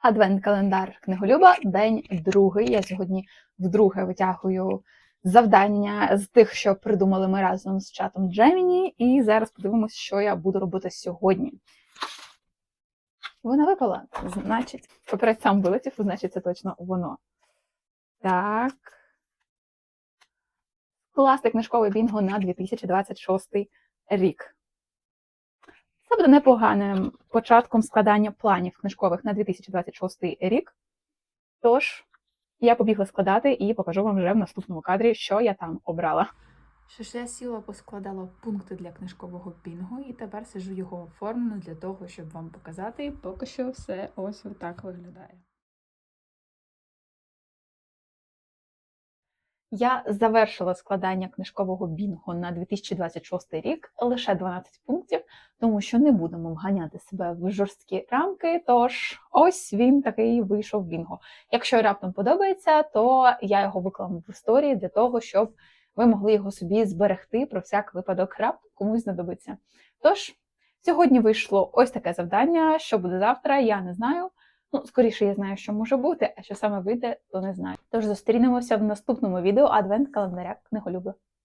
Адвент-календар книголюба, день другий. Я сьогодні вдруге витягую завдання з тих, що придумали ми разом з чатом Gemini, і зараз подивимося, що я буду робити сьогодні. Вона випала, значить, поперед сам вилетів, значить, це точно воно. Так. Класний книжковий бінго на 2026 рік. Це буде непоганим початком складання планів книжкових на 2026 рік. Тож, я побігла складати і покажу вам вже в наступному кадрі, що я там обрала. Що ж я сіла, поскладала пункти для книжкового пінгу, і тепер сижу його оформлено для того, щоб вам показати. Поки що все ось отак виглядає. Я завершила складання книжкового бінго на 2026 рік лише 12 пунктів, тому що не будемо вганяти себе в жорсткі рамки. Тож ось він такий вийшов бінго. Якщо раптом подобається, то я його викладу в історії для того, щоб ви могли його собі зберегти про всяк випадок раптом комусь знадобиться. Тож, сьогодні вийшло ось таке завдання. Що буде завтра, я не знаю. Ну, скоріше, я знаю, що може бути, а що саме вийде, то не знаю. Тож зустрінемося в наступному відео Адвент календаря книголюби.